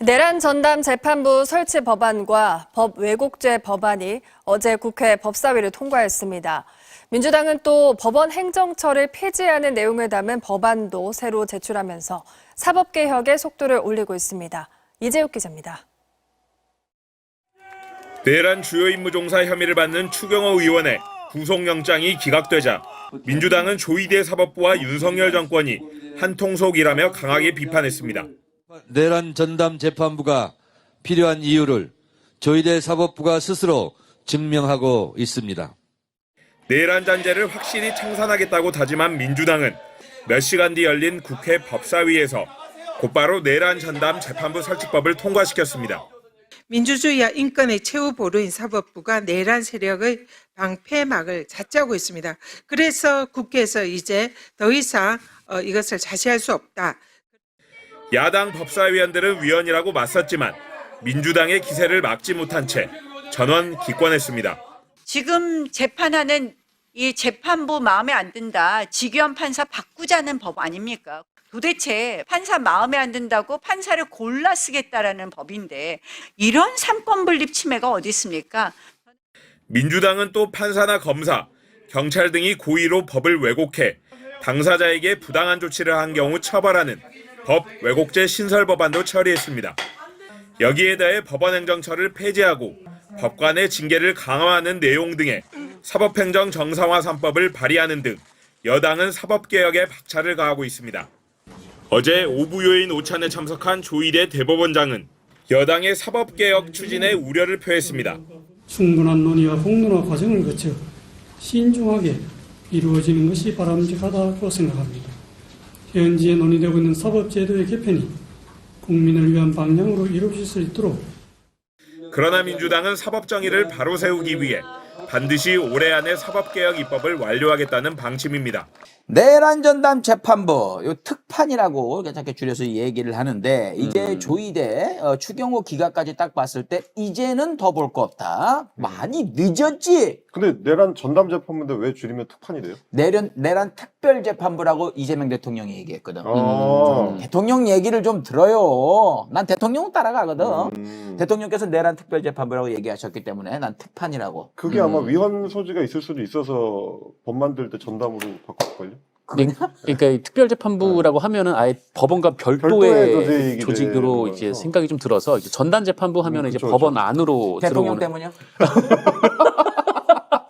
내란 전담 재판부 설치 법안과 법 왜곡죄 법안이 어제 국회 법사위를 통과했습니다. 민주당은 또 법원 행정처를 폐지하는 내용을 담은 법안도 새로 제출하면서 사법개혁의 속도를 올리고 있습니다. 이재욱 기자입니다. 내란 주요 임무 종사 혐의를 받는 추경호 의원의 구속영장이 기각되자 민주당은 조희대 사법부와 윤석열 정권이 한통속이라며 강하게 비판했습니다. 내란 전담 재판부가 필요한 이유를 조희대 사법부가 스스로 증명하고 있습니다. 내란 잔재를 확실히 청산하겠다고 다짐한 민주당은 몇 시간 뒤 열린 국회 법사위에서 곧바로 내란 전담 재판부 설치법을 통과시켰습니다. 민주주의와 인권의 최후 보루인 사법부가 내란 세력의 방패막을 자짜고 있습니다. 그래서 국회에서 이제 더 이상 어, 이것을 자시할 수 없다. 야당 법사위원들은 위원이라고 맞섰지만 민주당의 기세를 막지 못한 채 전원 기권했습니다. 지금 재판하는 이 재판부 마음에 안 든다. 직위원 판사 바꾸자는 법 아닙니까? 도대체 판사 마음에 안 든다고 판사를 골라 쓰겠다라는 법인데 이런 삼권 분립 침해가 어디 있습니까? 민주당은 또 판사나 검사, 경찰 등이 고의로 법을 왜곡해 당사자에게 부당한 조치를 한 경우 처벌하는 법 왜곡죄 신설 법안도 처리했습니다. 여기에 대해 법원행정처를 폐지하고 법관의 징계를 강화하는 내용 등의 사법행정 정상화 3법을 발의하는 등 여당은 사법개혁에 박차를 가하고 있습니다. 어제 오부 요인 오찬에 참석한 조희대 대법원장은 여당의 사법개혁 추진에 우려를 표했습니다. 충분한 논의와 공론화 과정을 거쳐 신중하게 이루어지는 것이 바람직하다고 생각합니다. 현지에 논의되고 있는 사법제도의 개편이 국민을 위한 방향으로 이루어질 수 있도록 그러나 민주당은 사법 정의를 바로 세우기 위해 반드시 올해 안에 사법개혁 입법을 완료하겠다는 방침입니다. 내란 전담 재판부 요 특판이라고 이렇게 줄여서 얘기를 하는데 이제 음. 조의대 어, 추경호 기각까지 딱 봤을 때 이제는 더 볼 거 없다. 음. 많이 늦었지. 근데 내란 전담 재판부인데 왜 줄이면 특판이 돼요? 내란 내란 특별 재판부라고 이재명 대통령이 얘기했거든. 아. 대통령 얘기를 좀 들어요. 난 대통령 따라가거든. 음. 대통령께서 내란 특별 재판부라고 얘기하셨기 때문에 난 특판이라고. 그게 아마 음. 위헌 소지가 있을 수도 있어서 법 만들 때 전담으로 바꿨을걸요? 네, 그러니까 이 특별재판부라고 하면은 아예 법원과 별도의 조직으로 이제 거라서. 생각이 좀 들어서 이제 전담재판부 하면 음, 은 이제 그쵸, 법원 그쵸. 안으로 대통령 들어오는 때문이요?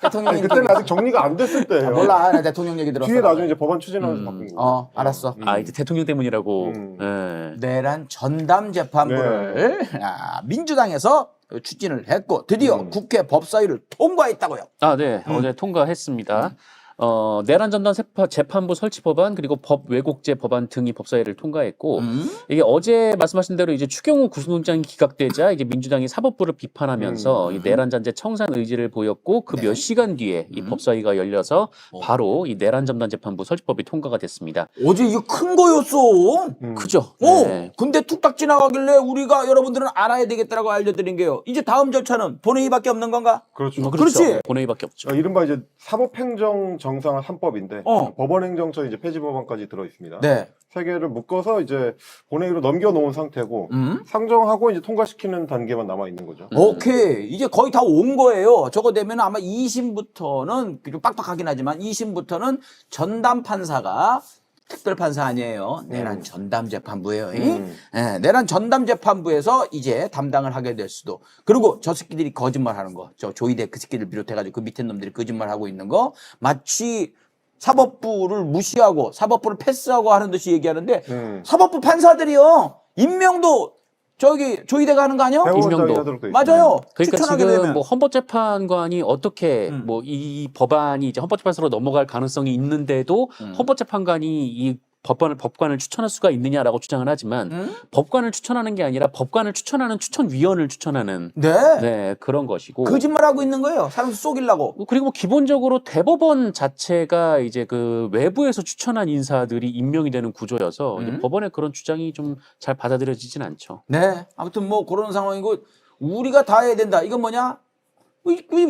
대통령이 아니, 그때는 아직 정리가 안 됐을 때예요. 아, 몰라. 나 대통령 얘기 들었어. 뒤에 나중에 이제 법안 추진하면서 음. 바꾼 거. 어, 알았어. 아 이제 대통령 때문이라고. 음. 예. 내란 전담 재판부를 아, 민주당에서 추진을 했고 드디어 음. 국회 법사위를 통과했다고요. 아, 네. 음. 어제 통과했습니다. 어, 내란 전담 세파- 재판부 설치 법안 그리고 법 왜곡죄 법안 등이 법사위를 통과했고 음? 이게 어제 말씀하신 대로 이제 추경호 구속영장이 기각되자 이제 민주당이 사법부를 비판하면서 음. 이 내란 잔재 청산 의지를 보였고 그몇 네. 시간 뒤에 이 음. 법사위가 열려서 어. 바로 이 내란 전담 재판부 설치법이 통과가 됐습니다. 어제 이거 큰 거였어. 음. 크죠? 어, 네. 근데 툭딱 지나가길래 우리가 여러분들은 알아야 되겠다라고 알려드린 게요. 이제 다음 절차는 본회의밖에 없는 건가? 그렇죠. 어, 그렇지. 그렇죠. 본회의밖에 없죠. 아, 이른바 이제 사법행정 정상화 3법인데 어. 법원행정처 이제 폐지 법안까지 들어 있습니다. 네. 세 개를 묶어서 이제 본회의로 넘겨 놓은 상태고 음? 상정하고 이제 통과시키는 단계만 남아 있는 거죠. 음. 오케이. 이제 거의 다 온 거예요. 저거 되면 아마 2심부터는 좀 빡빡하긴 하지만 2심부터는 전담 판사가 특별 판사 아니에요. 내란 음. 전담 재판부예요. 음. 예, 내란 전담 재판부에서 이제 담당을 하게 될 수도. 그리고 저 새끼들이 거짓말하는 거, 저 조이대 그 새끼들 비롯해가지고 그 밑에 놈들이 거짓말하고 있는 거, 마치 사법부를 무시하고 사법부를 패스하고 하는 듯이 얘기하는데 음. 사법부 판사들이요 임명도 저기 조이대가 하는 거 아니야? 임명도. 맞아요. 그러니까 추천하게 지금 되면 뭐 헌법재판관이 어떻게 음. 뭐 이 법안이 이제 헌법재판소로 넘어갈 가능성이 있는데도 음. 헌법재판관이 이 법관을 법관을 추천할 수가 있느냐라고 주장을 하지만 음? 법관을 추천하는 게 아니라 법관을 추천하는 추천위원을 추천하는 네. 네 그런 것이고 거짓말하고 있는 거예요. 사람 쏘기려고. 그리고 뭐 기본적으로 대법원 자체가 이제 그 외부에서 추천한 인사들이 임명이 되는 구조여서 음. 법원의 그런 주장이 좀 잘 받아들여지진 않죠. 네. 아무튼 뭐 그런 상황이고 우리가 다 해야 된다. 이건 뭐냐?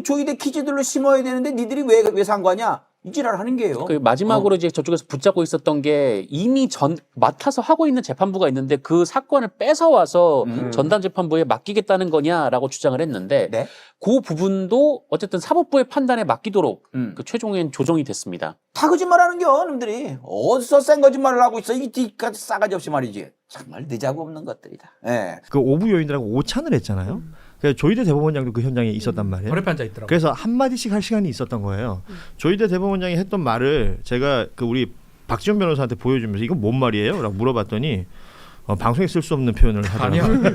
조이대 키즈들로 심어야 되는데 니들이 왜, 왜 상관이야? 이 지랄 하는 게요. 그 마지막으로 이제 저쪽에서 붙잡고 있었던 게 이미 전 맡아서 하고 있는 재판부가 있는데 그 사건을 뺏어 와서 음. 전담 재판부에 맡기겠다는 거냐라고 주장을 했는데 네. 그 부분도 어쨌든 사법부의 판단에 맡기도록 음. 그 최종엔 조정이 됐습니다. 다 거짓말하는 겨, 놈들이. 어디서 센 거짓말을 하고 있어? 이게 뒤까지 싸가지 없이 말이지. 정말 늦자고 없는 것들이다. 예. 그 오부 요인들하고 오찬을 했잖아요. 그래서 조희대 대법원장도 그 현장에 있었단 말이에요. 거래판 앉아 있더라고. 그래서 한 마디씩 할 시간이 있었던 거예요. 조희대 대법원장이 했던 말을 제가 그 우리 박지원 변호사한테 보여주면서 이건 뭔 말이에요?라고 물어봤더니 어, 방송에 쓸 수 없는 표현을. 하더라고요.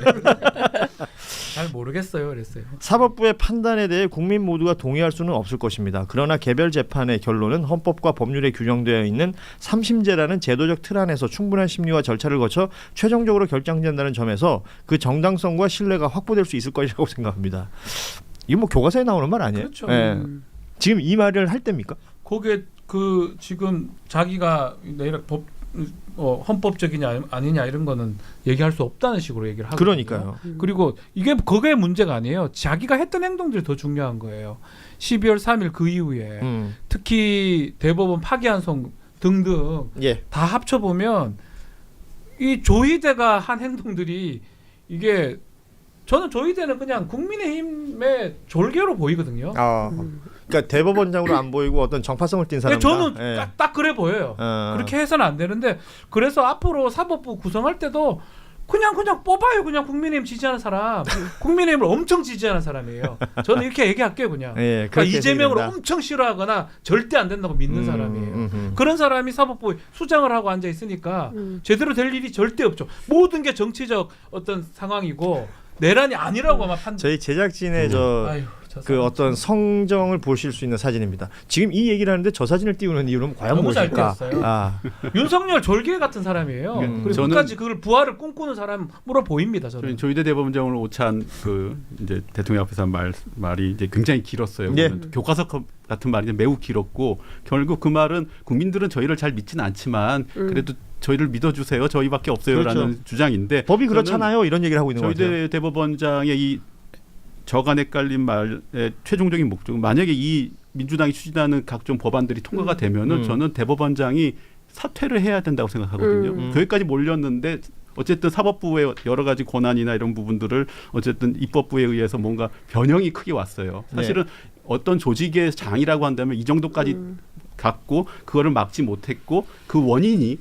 잘 모르겠어요. 그랬어요. 사법부의 판단에 대해 국민 모두가 동의할 수는 없을 것입니다. 그러나 개별 재판의 결론은 헌법과 법률에 규정되어 있는 삼심제라는 제도적 틀 안에서 충분한 심리와 절차를 거쳐 최종적으로 결정된다는 점에서 그 정당성과 신뢰가 확보될 수 있을 것이라고 생각합니다. 이거 뭐 교과서에 나오는 말 아니에요? 그렇죠. 예. 지금 이 말을 할 때입니까? 거기에 그 지금 자기가 내일 법 어, 헌법적이냐 아니냐 이런 거는 얘기할 수 없다는 식으로 얘기를 하고 그러니까요. 그리고 이게 그게 문제가 아니에요. 자기가 했던 행동들이 더 중요한 거예요. 12월 3일 그 이후에 음. 특히 대법원 파기환송 등등 예. 다 합쳐 보면 이 조희대가 한 행동들이 이게 저는 조희대는 그냥 국민의힘의 졸개로 보이거든요. 아, 그러니까 대법원장으로 안 보이고 어떤 정파성을 띈 근데 사람이다. 저는 예. 딱, 딱 그래 보여요. 어. 그렇게 해서는 안 되는데 그래서 앞으로 사법부 구성할 때도 그냥 그냥 뽑아요 그냥 국민의힘 지지하는 사람 국민의힘을 엄청 지지하는 사람이에요 저는 이렇게 얘기할게요 그냥 예, 그러니까 이재명을. 엄청 싫어하거나 절대 안 된다고 믿는 음, 사람이에요 음, 음. 그런 사람이 사법부에 수장을 하고 앉아 있으니까 음. 제대로 될 일이 절대 없죠 모든 게 정치적 어떤 상황이고 내란이 아니라고 아마 판 저희 제작진의 저 아유, 저 그 어떤 성정을 보실 수 있는 사진입니다. 지금 이 얘기를 하는데 저 사진을 띄우는 이유는 과연 너무 잘 무엇일까? 띄웠어요. 아, 윤석열 졸개 같은 사람이에요 음. 그리고 저는- 끝까지 그걸 부활을 꿈꾸는 사람으로 보입니다 저는 저희 조희대 대법원장으로 오찬 그 이제 대통령 앞에서 한 말 말이 이제 굉장히 길었어요. 예. 교과서 같은 말이 매우 길었고 결국 그 말은 국민들은 저희를 잘 믿지는 않지만 그래도 저희를 믿어주세요. 저희밖에 없어요라는 그렇죠. 주장인데 법이 저는 그렇잖아요. 이런 얘기를 하고 있는 거죠. 조희대 대법원장의 이 저간 헷갈린 말의 최종적인 목적은 만약에 이 민주당이 추진하는 각종 법안들이 통과가 되면은 음. 저는 대법원장이 사퇴를 해야 된다고 생각하거든요. 음. 거기까지 몰렸는데 어쨌든 사법부의 여러 가지 권한이나 이런 부분들을 어쨌든 입법부에 의해서 뭔가 변형이 크게 왔어요. 네. 사실은 어떤 조직의 장이라고 한다면 이 정도까지 갔고 그거를 막지 못했고 그 원인이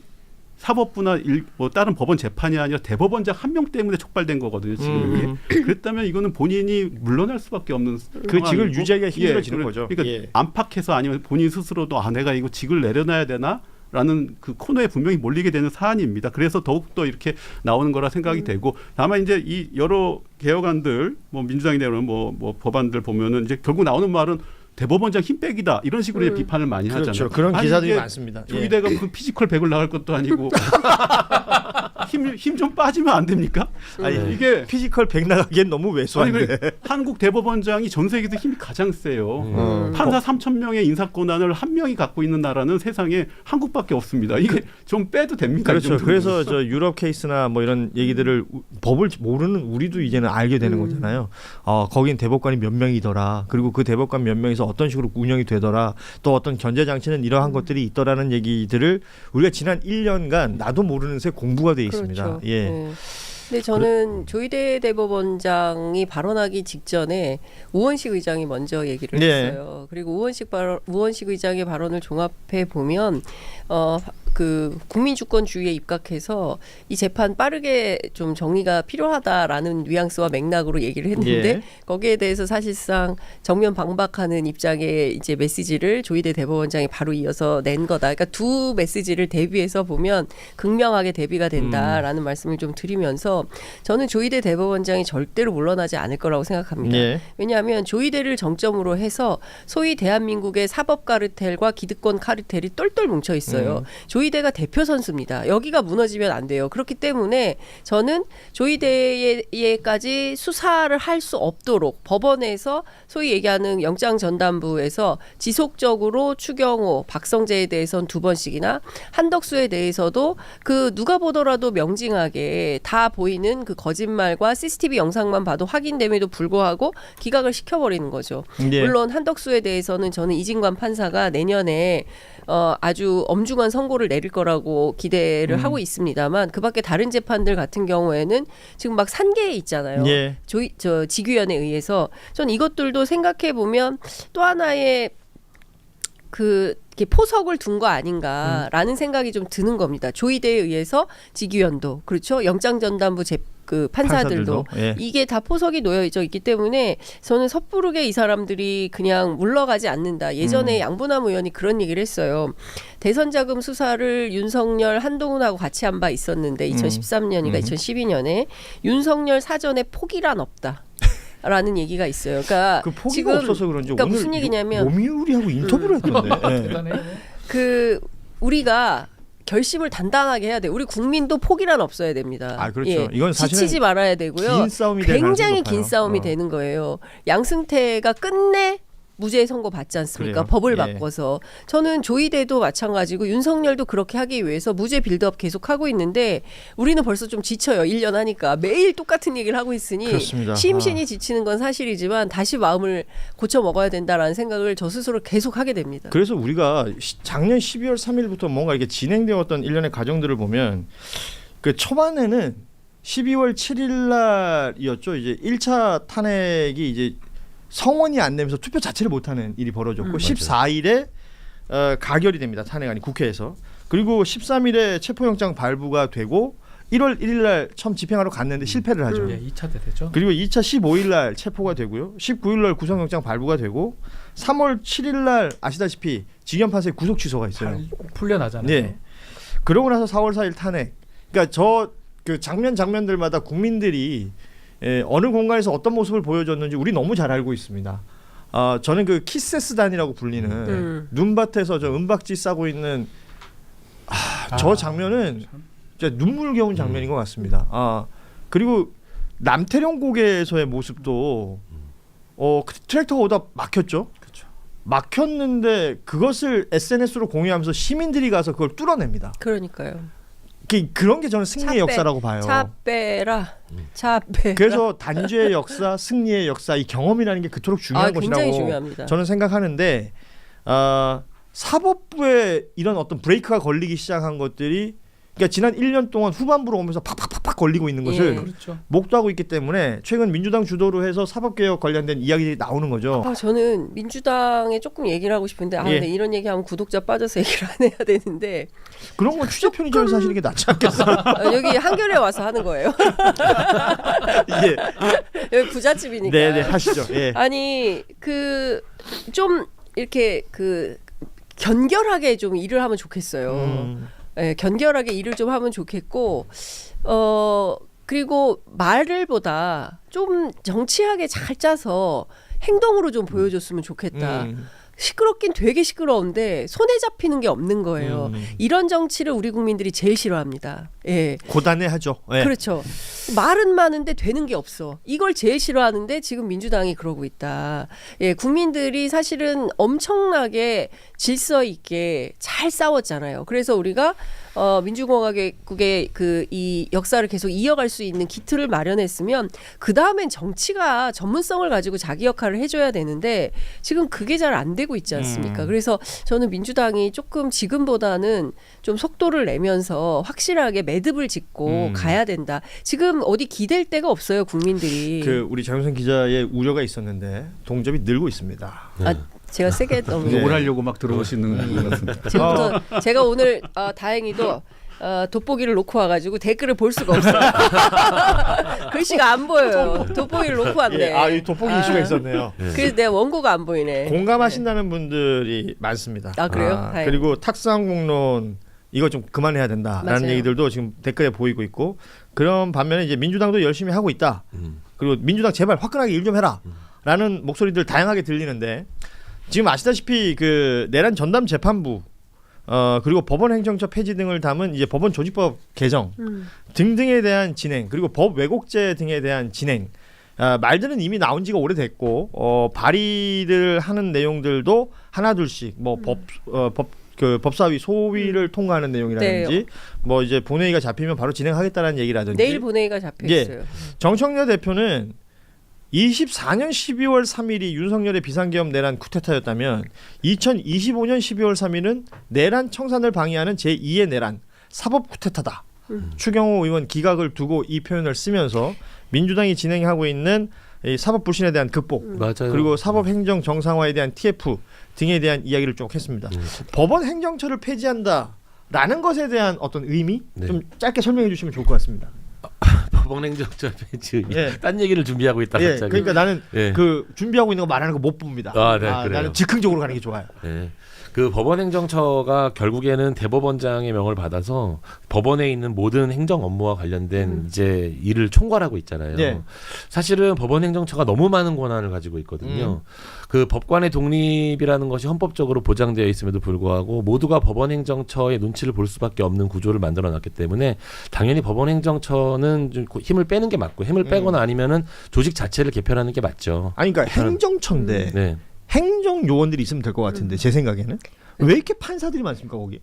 사법부나 일, 뭐 다른 법원 재판이 아니라 대법원장 한 명 때문에 촉발된 거거든요. 지금 이게. 음. 그랬다면 이거는 본인이 물러날 수밖에 없는 그 직을. 유지하기가 힘들어지는 예, 거죠. 그러니까 예. 안팎에서 아니면 본인 스스로도 아 내가 이거 직을 내려놔야 되나? 라는 그 코너에 분명히 몰리게 되는 사안입니다. 그래서 더욱더 이렇게 나오는 거라 생각이 되고 다만 이제 이 여러 개혁안들 뭐 민주당이 내놓은 뭐, 뭐 법안들 보면은 이제 결국 나오는 말은 대법원장 힘 빼기다 이런 식으로 이제 비판을 많이 그렇죠. 하잖아요. 그런 기사들이 많습니다. 예. 조희대가 그 피지컬 100을 나갈 것도 아니고 힘 힘 좀 빠지면 안 됩니까? 아니, 이게 피지컬 백 나가기엔 너무 아니, 왜소한데. 그래, 한국 대법원장이 전 세계에서 힘이 가장 세요. 음. 판사 3천 명의 인사 권한을 한 명이 갖고 있는 나라는 세상에 한국밖에 없습니다. 이게 좀 빼도 됩니까? 이 그렇죠. 정도면? 그래서 저 유럽 케이스나 뭐 이런 얘기들을 우- 법을 모르는 우리도 이제는 알게 되는 거잖아요. 어, 거긴 대법관이 몇 명이더라. 그리고 그 대법관 몇 명에서 어떤 식으로 운영이 되더라. 또 어떤 견제 장치는 이러한 것들이 있더라는 얘기들을 우리가 지난 1년간 나도 모르는 새 공부가 돼 있 습니다. 그렇죠. 예. 네. 근데 저는 조희대 대법원장이 발언하기 직전에 우원식 의장이 먼저 얘기를 네. 했어요. 그리고 우원식 발언, 우원식 의장의 발언을 종합해 보면 어 그 국민주권주의에 입각해서 이 재판 빠르게 좀 정리가 필요하다라는 뉘앙스와 맥락으로 얘기를 했는데 예. 거기에 대해서 사실상 정면 방박하는 입장의 이제 메시지를 조희대 대법원장이 바로 이어서 낸 거다. 그러니까 두 메시지를 대비해서 보면 극명하게 대비가 된다라는 말씀을 좀 드리면서 저는 조희대 대법원장이 절대로 물러나지 않을 거라고 생각합니다. 예. 왜냐하면 조희대를 정점으로 해서 소위 대한민국의 사법 카르텔과 기득권 카르텔이 똘똘 뭉쳐 있어요. 음. 조희대가 대표 선수입니다. 여기가 무너지면 안 돼요. 그렇기 때문에 저는 조희대에까지 수사를 할 수 없도록 법원에서 소위 얘기하는 영장 전담부에서 지속적으로 추경호, 박성재에 대해서는 두 번씩이나 한덕수에 대해서도 그 누가 보더라도 명징하게 다 보이는 그 거짓말과 CCTV 영상만 봐도 확인됨에도 불구하고 기각을 시켜버리는 거죠. 예. 물론 한덕수에 대해서는 저는 이진관 판사가 내년에 어, 아주 엄중한 선고를 내릴 거라고 기대를 음. 하고 있습니다만 그밖에 다른 재판들 같은 경우에는 지금 막 산계에 있잖아요. 예. 조이, 저 지규현에 의해서 전 이것들도 생각해 보면 또 하나의 그 포석을 둔 거 아닌가라는 생각이 좀 드는 겁니다. 조이대에 의해서 지규현도 그렇죠. 영장전담부 재, 그 판사들도, 판사들도, 예. 이게 다 포석이 놓여져 있기 때문에 저는 섣부르게 이 사람들이 그냥 물러가지 않는다. 예전에 음. 양분함 의원이 그런 얘기를 했어요. 대선 자금 수사를 윤석열 한동훈하고 같이 한 바 있었는데 2013년인가 음. 2012년에 윤석열 사전에 포기란 없다. 라는 얘기가 있어요. 그러니까 그 포기가 지금 없어서 그런지 그러니까 오늘 무슨 얘기냐면 음. 노미우리하고 인터뷰를 했던데. 예. 대단해요. 그 우리가 결심을 단단하게 해야 돼. 우리 국민도 포기란 없어야 됩니다. 예. 아, 그렇죠. 이건 사실은 지치지 말아야 되고요. 긴 굉장히 긴. 싸움이 어. 되는 거예요. 양승태가 끝내 무죄 선고 받지 않습니까? 그래요? 법을 예. 바꿔서 저는 조이대도 마찬가지고 윤석열도 그렇게 하기 위해서 무죄 빌드업 계속 하고 있는데 우리는 벌써 좀 지쳐요. 1년 하니까 매일 똑같은 얘기를 하고 있으니 그렇습니다. 심신이 아. 지치는 건 사실이지만 다시 마음을 고쳐 먹어야 된다라는 생각을 저 스스로 계속 하게 됩니다. 그래서 우리가 시- 작년 12월 3일부터 뭔가 이렇게 진행되었던 일련의 과정들을 보면 그 초반에는 12월 7일 날이었죠. 이제 1차 탄핵이 이제 성원이 안 되면서 투표 자체를 못 하는 일이 벌어졌고 음. 14일에 어, 가결이 됩니다. 탄핵안이 국회에서. 그리고 13일에 체포영장 발부가 되고 1월 1일 날 처음 집행하러 갔는데 실패를 하죠. 예, 2차 때 되죠. 그리고 2차 15일 날 체포가 되고요. 19일 날 구속영장 발부가 되고 3월 7일 날 아시다시피 직연 판사의 구속 취소가 있어요. 잘 풀려나잖아요. 네. 그러고 나서 4월 4일 탄핵. 그러니까 저 그 장면 장면들마다 국민들이 에, 어느 공간에서 어떤 모습을 보여줬는지 우리 너무 잘 알고 있습니다. 아 저는 그 키세스단이라고 불리는 음. 눈밭에서 저 은박지 싸고 있는 아, 저 장면은 진짜 눈물겨운 장면인 것 같습니다. 아 그리고 남태령 고개에서의 모습도 어그 트랙터가 오다 막혔죠. 막혔는데 그것을 SNS로 공유하면서 시민들이 가서 그걸 뚫어냅니다. 그러니까요. 그, 그런 게 저는 승리의 차 빼, 역사라고 봐요. 차 빼라. 차 빼라. 그래서 단죄의 역사, 승리의 역사, 이 경험이라는 게 그토록 중요한 아, 것이라고 중요합니다. 저는 생각하는데 어, 사법부에 이런 어떤 브레이크가 걸리기 시작한 것들이 그러니까 지난 1년 동안 후반부로 오면서 팍팍팍팍 걸리고 있는 것을 예. 그렇죠. 목도하고 있기 때문에 최근 민주당 주도로 해서 사법개혁 관련된 이야기들이 나오는 거죠. 아, 저는 민주당에 조금 얘기를 하고 싶은데 아, 예. 근데 이런 얘기하면 구독자 빠져서 얘기를 안 해야 되는데 그런 건 취재 편의점에서 하시는 게 낫지 않겠어요? 어, 여기 한겨레 와서 하는 거예요. 예. 여기 부잣집이니까. 네, 네, 하시죠. 예. 아니 그 좀 이렇게 그 견결하게 좀 일을 하면 좋겠어요. 음. 예, 견결하게 일을 좀 하면 좋겠고 어 그리고 말을 보다 좀 정치하게 잘 짜서 행동으로 좀 보여줬으면 좋겠다. 음. 시끄럽긴 되게 시끄러운데 손에 잡히는 게 없는 거예요. 음. 이런 정치를 우리 국민들이 제일 싫어합니다. 예. 고단해하죠. 예. 그렇죠. 말은 많은데 되는 게 없어. 이걸 제일 싫어하는데 지금 민주당이 그러고 있다. 예, 국민들이 사실은 엄청나게 질서 있게 잘 싸웠잖아요. 그래서 우리가 어, 민주공화국의 그 이 역사를 계속 이어갈 수 있는 기틀을 마련했으면 그 다음엔 정치가 전문성을 가지고 자기 역할을 해줘야 되는데 지금 그게 잘 안 되고 있지 않습니까? 음. 그래서 저는 민주당이 조금 지금보다는 좀 속도를 내면서 확실하게 매듭을 짓고 음. 가야 된다. 지금 어디 기댈 데가 없어요 국민들이. 그 우리 장윤선 기자의 우려가 있었는데 동접이 늘고 있습니다. 아, 제가 세게 너무 네. 욕을 하려고 막 들어오시는 것 같습니다. 지금부터 제가 오늘 어, 다행히도 어, 돋보기를 놓고 와가지고 댓글을 볼 수가 없어요. 글씨가 안 보여요. 돋보기를 놓고 왔네. 예, 아, 이 돋보기 아. 이슈가 있었네요. 그래서 내 원고가 안 보이네. 공감하신다는 분들이 많습니다. 아, 그래요? 다행이다. 그리고 탁상공론 이거 좀 그만해야 된다라는 맞아요. 얘기들도 지금 댓글에 보이고 있고 그런 반면에 이제 민주당도 열심히 하고 있다. 그리고 민주당 제발 화끈하게 일 좀 해라라는 목소리들 다양하게 들리는데 지금 아시다시피 그 내란 전담 재판부 어 그리고 법원 행정처 폐지 등을 담은 이제 법원 조직법 개정 음. 등등에 대한 진행 그리고 법 왜곡죄 등에 대한 진행 아, 말들은 이미 나온 지가 오래됐고 어, 발의를 하는 내용들도 하나 둘씩 뭐 음. 법 어, 법그 법사위 소위를 통과하는 내용이라든지 네. 뭐 이제 본회의가 잡히면 바로 진행하겠다는 얘기라든지 내일 본회의가 잡혀 예. 있어요. 정청래 대표는 24년 12월 3일이 윤석열의 비상계엄 내란 쿠데타였다면 2025년 12월 3일은 내란 청산을 방해하는 제2의 내란 사법 쿠데타다. 음. 추경호 의원 기각을 두고 이 표현을 쓰면서 민주당이 진행하고 있는 이 사법 불신에 대한 극복 음. 맞아요. 그리고 사법 행정 정상화에 대한 TF 등에 대한 이야기를 쭉 했습니다. 음. 법원 행정처를 폐지한다라는 것에 대한 어떤 의미 네. 좀 짧게 설명해 주시면 좋을 것 같습니다. 행정처 폐지. 예. 딴 얘기를 준비하고 있다 예, 갑자기. 그러니까 나는 예. 그 준비하고 있는 거 말하는 거 못 봅니다. 아, 네, 그래요. 나는 즉흥적으로 가는 게 좋아요. 네. 그 법원 행정처가 결국에는 대법원장의 명을 받아서 법원에 있는 모든 행정 업무와 관련된 이제 일을 총괄하고 있잖아요. 네. 사실은 법원 행정처가 너무 많은 권한을 가지고 있거든요. 그 법관의 독립이라는 것이 헌법적으로 보장되어 있음에도 불구하고 모두가 법원 행정처의 눈치를 볼 수밖에 없는 구조를 만들어 놨기 때문에 당연히 법원 행정처는 좀 힘을 빼는 게 맞고 힘을 빼거나 아니면은 조직 자체를 개편하는 게 맞죠. 아니 그러니까 행정처인데 네. 행정 요원들이 있으면 될 것 같은데 제 생각에는 왜 이렇게 판사들이 많습니까 거기?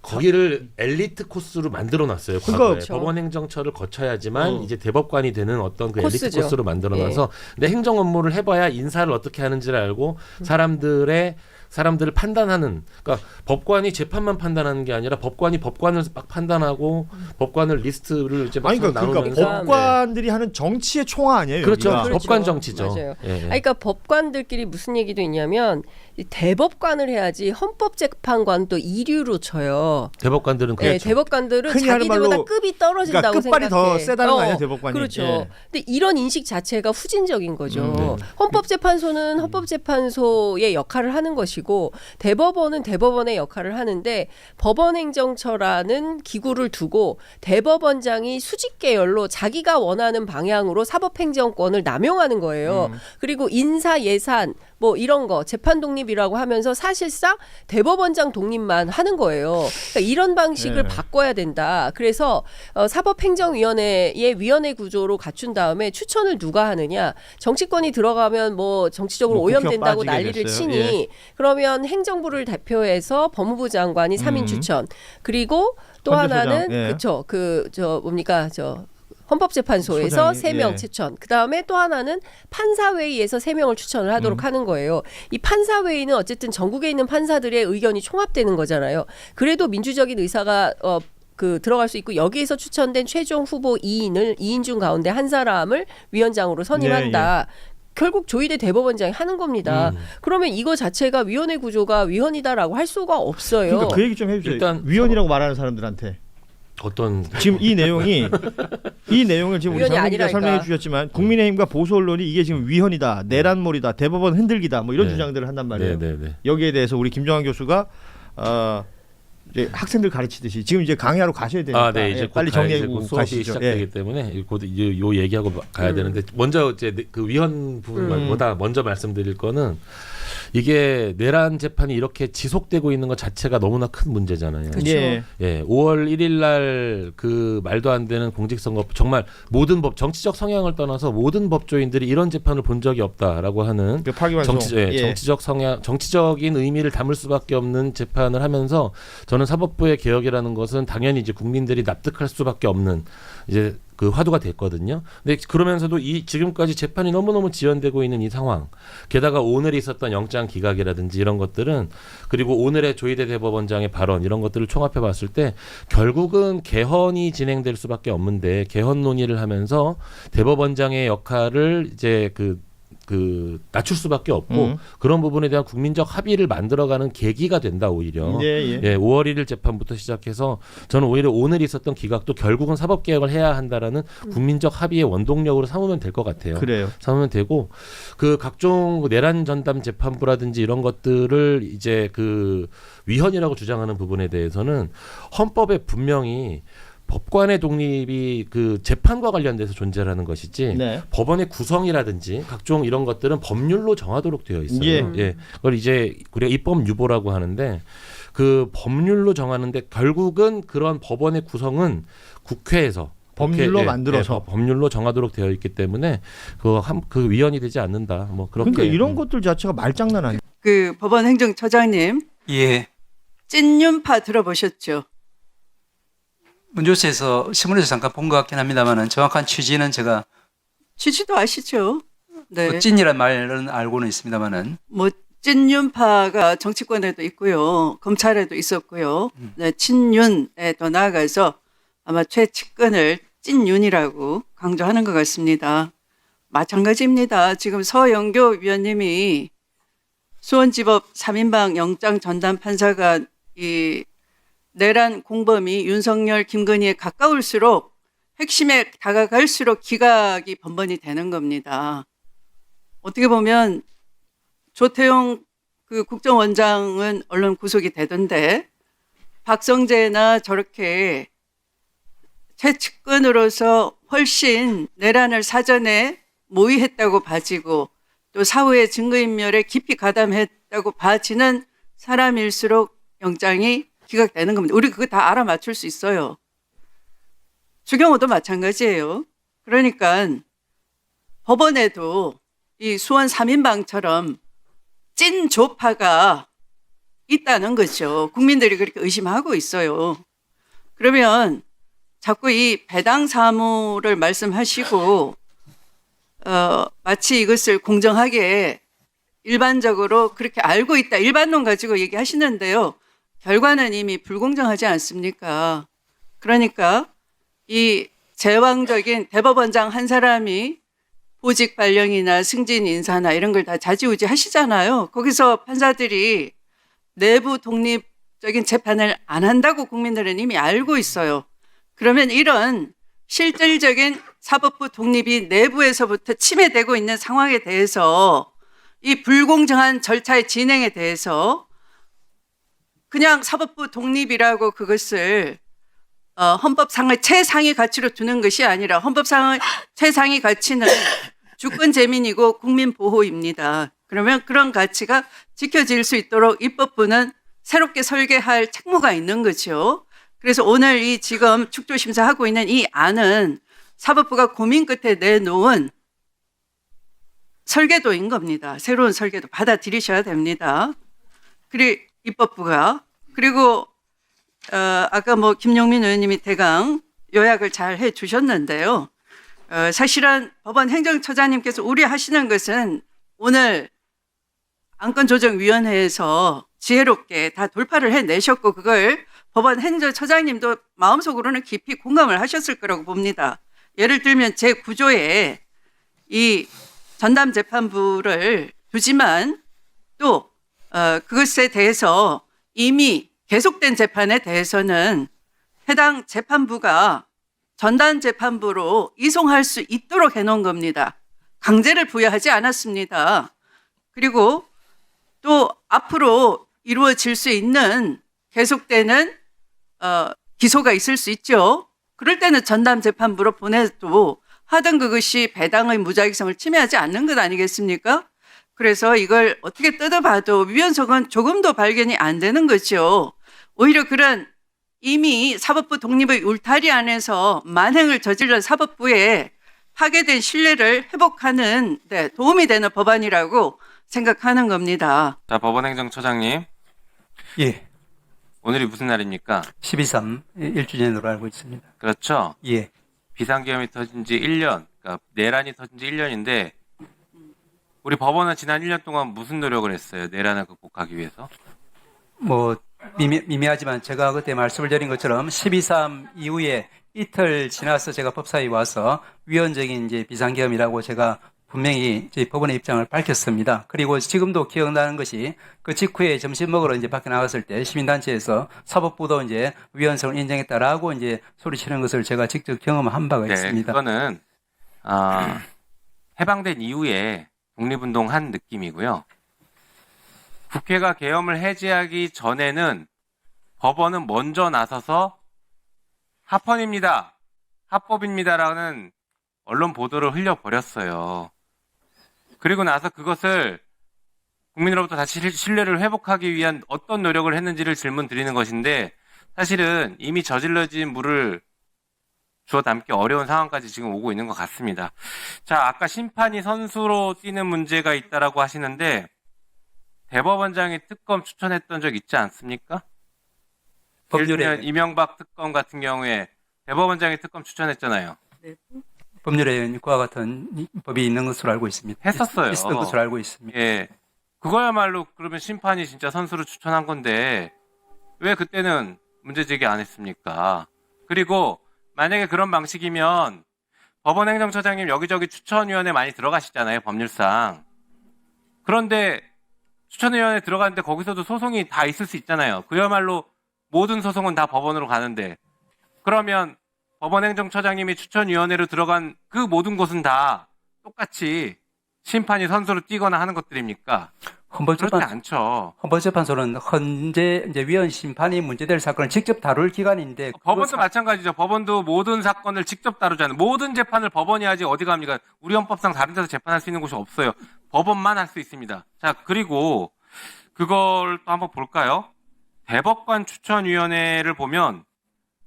거기를 엘리트 코스로 만들어 놨어요. 그러니까 과거에 그렇죠. 법원 행정처를 거쳐야지만 어. 이제 대법관이 되는 어떤 그 엘리트 코스죠. 코스로 만들어 놔서 근데 행정 업무를 해봐야 인사를 어떻게 하는지를 알고 사람들의 사람들을 판단하는 그러니까 법관이 재판만 판단하는 게 아니라 법관이 법관을 막 판단하고 법관을 리스트를 이제 막 아니 그러니까, 그러니까 나누면서 법관들이 하는 정치의 총화 아니에요? 네. 그렇죠. 그렇죠. 법관 정치죠. 맞아요. 예, 예. 아니, 그러니까 법관들끼리 무슨 얘기도 있냐면 이 대법관을 해야지 헌법재판관도 이류로 쳐요. 대법관들은 네, 그렇죠. 대법관들은 흔히 하는 자기들보다 말로 급이 떨어진다고 그러니까 끝발이 생각해. 더 세다는 거 아니야, 대법관이? 그렇죠. 예. 근데 이런 인식 자체가 후진적인 거죠. 음, 네. 헌법재판소는 헌법재판소의 역할을 하는 것이 고 대법원은 대법원의 역할을 하는데 법원행정처라는 기구를 두고 대법원장이 수직 계열로 자기가 원하는 방향으로 사법행정권을 남용하는 거예요. 음. 그리고 인사 예산 뭐 이런 거 재판 독립이라고 하면서 사실상 대법원장 독립만 하는 거예요. 그러니까 이런 방식을 네. 바꿔야 된다. 그래서 어, 사법행정위원회의 위원회 구조로 갖춘 다음에 추천을 누가 하느냐? 정치권이 들어가면 뭐 정치적으로 뭐 오염된다고 난리를 됐어요. 치니 예. 그러면 행정부를 대표해서 법무부 장관이 삼인 음. 추천 그리고 또 하나는 예. 그쵸 그 저 뭡니까 저 헌법재판소에서 소장이, 세명 예. 추천. 그 다음에 또 하나는 판사회의에서 세 명을 추천을 하도록 음. 하는 거예요. 이 판사회의는 어쨌든 전국에 있는 판사들의 의견이 총합되는 거잖아요. 그래도 민주적인 의사가 어, 그 들어갈 수 있고 여기에서 추천된 최종 후보 2인을 2인 중 가운데 한 사람을 위원장으로 선임한다. 결국 조희대 대법원장이 하는 겁니다. 음. 그러면 이거 자체가 위원회 구조가 위헌이다라고 할 수가 없어요. 그러니까 그 얘기 좀 해주세요. 일단 위원이라고 말하는 사람들한테 어떤 지금 이 내용이 이 내용을 지금 우리 기자 아니라니까. 설명해 주셨지만 국민의힘과 보수 언론이 이게 지금 위헌이다, 내란몰이다, 대법원 흔들기다 뭐 이런 네. 주장들을 한단 말이에요. 네, 네, 네. 여기에 대해서 우리 김정환 교수가 어, 이제 학생들 가르치듯이 지금 이제 강의하러 가셔야 되니까 아, 네, 이제 예, 곧 빨리 가- 이제 정리하고 곧 수업이 가시죠. 시작되기 예. 때문에 곧 이- 요 얘기하고 가야 음. 되는데 먼저 이제 그 위헌 부분보다 먼저 말씀드릴 거는 이게 내란 재판이 이렇게 지속되고 있는 것 자체가 너무나 큰 문제잖아요. 그렇죠. 예. 예, 5월 1일 날 그 말도 안 되는 공직선거 정말 모든 법 정치적 성향을 떠나서 모든 법조인들이 이런 재판을 본 적이 없다라고 하는 그. 정치, 예, 예. 정치적 성향, 정치적인 의미를 담을 수밖에 없는 재판을 하면서 저는 사법부의 개혁이라는 것은 당연히 이제 국민들이 납득할 수밖에 없는 이제 그 화두가 됐거든요. 근데 그러면서도 이 지금까지 재판이 너무너무 지연되고 있는 이 상황, 게다가 오늘 있었던 영장 기각이라든지 이런 것들은 그리고 오늘의 조희대 대법원장의 발언 이런 것들을 총합해 봤을 때 결국은 개헌이 진행될 수밖에 없는데 개헌 논의를 하면서 대법원장의 역할을 이제 그 그 낮출 수밖에 없고 음. 그런 부분에 대한 국민적 합의를 만들어가는 계기가 된다 오히려. 예, 예. 예, 5월 1일 재판부터 시작해서 저는 오히려 오늘 있었던 기각도 결국은 사법 개혁을 해야 한다라는 국민적 합의의 원동력으로 삼으면 될 것 같아요. 그래요. 삼으면 되고 그 각종 내란 전담 재판부라든지 이런 것들을 이제 그 위헌이라고 주장하는 부분에 대해서는 헌법에 분명히 법관의 독립이 그 재판과 관련돼서 존재하는 것이지 네. 법원의 구성이라든지 각종 이런 것들은 법률로 정하도록 되어 있어요. 예. 예. 그걸 이제 우리가 입법 유보라고 하는데 그 법률로 정하는데 결국은 그런 법원의 구성은 국회에서 법률로 국회, 예, 만들어서. 예, 법률로 정하도록 되어 있기 때문에 그그 그 위헌이 되지 않는다. 뭐 그렇게 그러니까 이런 음. 것들 자체가 말장난 아니에요. 그 법원 행정처장님 예. 찐윤파 들어보셨죠? 문조에서 신문에서 잠깐 본 것 같긴 합니다만은 정확한 취지는 제가 취지도 아시죠? 네. 뭐 찐이란 말은 알고는 있습니다만은 뭐 찐윤파가 정치권에도 있고요, 검찰에도 있었고요. 네, 친윤에 더 나아가서 아마 최측근을 찐윤이라고 강조하는 것 같습니다. 마찬가지입니다. 지금 서영교 위원님이 수원지법 3인방 영장 전담 판사가 이 내란 공범이 윤석열, 김건희에 가까울수록 핵심에 다가갈수록 기각이 번번이 되는 겁니다. 어떻게 보면 조태용 그 국정원장은 언론 구속이 되던데 박성재나 저렇게 최측근으로서 훨씬 내란을 사전에 모의했다고 봐지고 또 사후에 증거인멸에 깊이 가담했다고 봐지는 사람일수록 영장이 기각되는 겁니다. 우리 그거 다 알아맞힐 수 있어요. 주경호도 마찬가지예요. 그러니까 법원에도 이 수원 3인방처럼 찐 조파가 있다는 거죠. 국민들이 그렇게 의심하고 있어요. 그러면 자꾸 이 배당 사무를 말씀하시고 어, 마치 이것을 공정하게 일반적으로 그렇게 알고 있다. 일반론 가지고 얘기하시는데요. 결과는 이미 불공정하지 않습니까? 그러니까 이 제왕적인 대법원장 한 사람이 보직 발령이나 승진 인사나 이런 걸 다 자지우지 하시잖아요. 거기서 판사들이 내부 독립적인 재판을 안 한다고 국민들은 이미 알고 있어요. 그러면 이런 실질적인 사법부 독립이 내부에서부터 침해되고 있는 상황에 대해서 이 불공정한 절차의 진행에 대해서 그냥 사법부 독립이라고 그것을 어, 헌법상의 최상위 가치로 두는 것이 아니라 헌법상의 최상위 가치는 주권 재민이고 국민 보호입니다. 그러면 그런 가치가 지켜질 수 있도록 입법부는 새롭게 설계할 책무가 있는 거죠. 그래서 오늘 이 지금 축조심사 하고 있는 이 안은 사법부가 고민 끝에 내놓은 설계도인 겁니다. 새로운 설계도 받아들이셔야 됩니다. 그리고 입법부가 그리고 어, 아까 뭐 김용민 의원님이 대강 요약을 잘 해 주셨는데요. 어, 사실은 법원 행정처장님께서 우려하시는 것은 오늘 안건조정위원회에서 지혜롭게 다 돌파를 해내셨고 그걸 법원 행정처장님도 마음속으로는 깊이 공감을 하셨을 거라고 봅니다. 예를 들면 제 구조에 이 전담 재판부를 두지만 또 어, 그것에 대해서 이미 계속된 재판에 대해서는 해당 재판부가 전담 재판부로 이송할 수 있도록 해놓은 겁니다. 강제를 부여하지 않았습니다. 그리고 또 앞으로 이루어질 수 있는 계속되는 어, 기소가 있을 수 있죠. 그럴 때는 전담 재판부로 보내도 하던 그것이 배당의 무작위성을 침해하지 않는 것 아니겠습니까? 그래서 이걸 어떻게 뜯어봐도 위헌성은 조금도 발견이 안 되는 거죠. 오히려 그런 이미 사법부 독립의 울타리 안에서 만행을 저질른 사법부에 파괴된 신뢰를 회복하는 데 도움이 되는 법안이라고 생각하는 겁니다. 자 법원 행정처장님 예, 오늘이 무슨 날입니까? 12.3 1주년으로 알고 있습니다. 그렇죠. 예, 비상계엄이 터진 지 1년, 그러니까 내란이 터진 지 1년인데 우리 법원은 지난 1년 동안 무슨 노력을 했어요? 내란을 극복하기 위해서? 뭐 미미, 미미하지만 제가 그때 말씀을 드린 것처럼 12.3 이후에 이틀 지나서 제가 법사위 와서 위헌적인 이제 비상계엄이라고 제가 분명히 저희 법원의 입장을 밝혔습니다. 그리고 지금도 기억나는 것이 그 직후에 점심 먹으러 이제 밖에 나갔을 때 시민단체에서 사법부도 이제 위헌성을 인정했다라고 이제 소리치는 것을 제가 직접 경험한 바가 네, 있습니다. 그거는 아, 해방된 이후에 독립운동한 느낌이고요. 국회가 계엄을 해제하기 전에는 법원은 먼저 나서서 합헌입니다. 합법입니다라는 언론 보도를 흘려버렸어요. 그리고 나서 그것을 국민으로부터 다시 실- 신뢰를 회복하기 위한 어떤 노력을 했는지를 질문 드리는 것인데 사실은 이미 저질러진 물을 주워 담기 어려운 상황까지 지금 오고 있는 것 같습니다. 자, 아까 심판이 선수로 뛰는 문제가 있다라고 하시는데 대법원장이 특검 추천했던 적 있지 않습니까? 법률에 이명박 특검 같은 경우에 대법원장이 특검 추천했잖아요. 법률에 그와 같은 이- 법이 있는 것으로 알고 있습니다. 했었어요. 있었던 것으로 알고 있습니다. 예. 그거야말로 그러면 심판이 진짜 선수를 추천한 건데 왜 그때는 문제 제기 안 했습니까? 그리고 만약에 그런 방식이면 법원 행정처장님 여기저기 추천위원회 많이 들어가시잖아요, 법률상. 그런데 추천위원회 들어갔는데 거기서도 소송이 다 있을 수 있잖아요. 그야말로 모든 소송은 다 법원으로 가는데 그러면 법원 행정처장님이 추천위원회로 들어간 그 모든 곳은 다 똑같이 심판이 선수로 뛰거나 하는 것들입니까? 그렇지 헌법재판 않죠. 헌법재판소는 현재 이제 위헌 심판이 문제될 사건을 직접 다룰 기관인데 법원도 마찬가지죠. 법원도 모든 사건을 직접 다루잖아요. 모든 재판을 법원이 하지 어디 갑니까? 우리 헌법상 다른 데서 재판할 수 있는 곳이 없어요. 법원만 할 수 있습니다. 자, 그리고 그걸 또 한번 볼까요? 대법관 추천위원회를 보면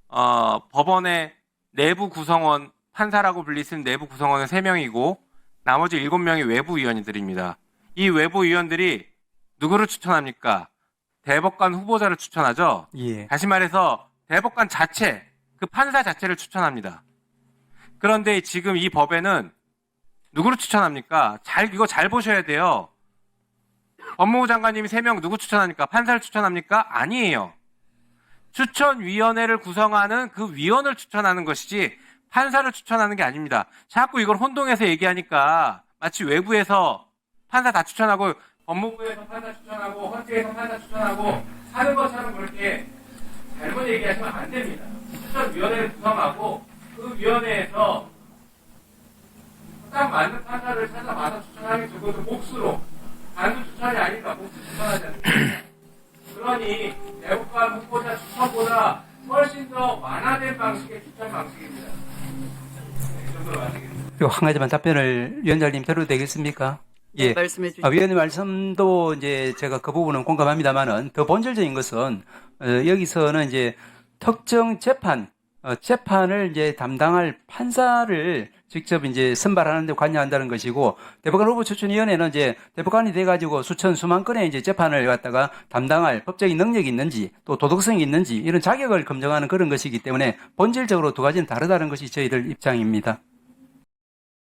어, 법원의 내부 구성원 판사라고 불리는 내부 구성원은 3명이고 나머지 7명이 외부 위원들입니다. 이 외부 위원들이 누구를 추천합니까? 대법관 후보자를 추천하죠. 예. 다시 말해서 대법관 자체, 그 판사 자체를 추천합니다. 그런데 지금 이 법에는 누구를 추천합니까? 잘 이거 잘 보셔야 돼요. 법무부 장관님이 3명 누구 추천합니까? 판사를 추천합니까? 아니에요. 추천위원회를 구성하는 그 위원을 추천하는 것이지 판사를 추천하는 게 아닙니다. 자꾸 이걸 혼동해서 얘기하니까 마치 외부에서 판사 다 추천하고 법무부에서 판사 추천하고 헌재에서 판사 추천하고 하는 것처럼 그렇게 잘못 얘기하시면 안 됩니다. 추천위원회를 구성하고 그 위원회에서 딱 맞는 판사를 찾아봐서 추천하는 게 적어도 복수로 단순 추천이 아니라 복수 추천하지 않습니까? 그러니 대법관 후보자 추천보다 훨씬 더 완화된 방식의 추천 방식입니다. 네, 이 정도로 마치겠습니다. 한 가지만 답변을 위원장님 드려도 되겠습니까? 예. 말씀해 주시죠. 아, 위원님 말씀도 이제 제가 그 부분은 공감합니다만은 더 본질적인 것은 어, 여기서는 이제 특정 재판 어, 재판을 이제 담당할 판사를 직접 이제 선발하는 데 관여한다는 것이고 대법관 후보 추천위원회는 이제 대법관이 돼 가지고 수천 수만 건의 이제 재판을 갖다가 담당할 법적인 능력이 있는지 또 도덕성이 있는지 이런 자격을 검증하는 그런 것이기 때문에 본질적으로 두 가지는 다르다는 것이 저희들 입장입니다.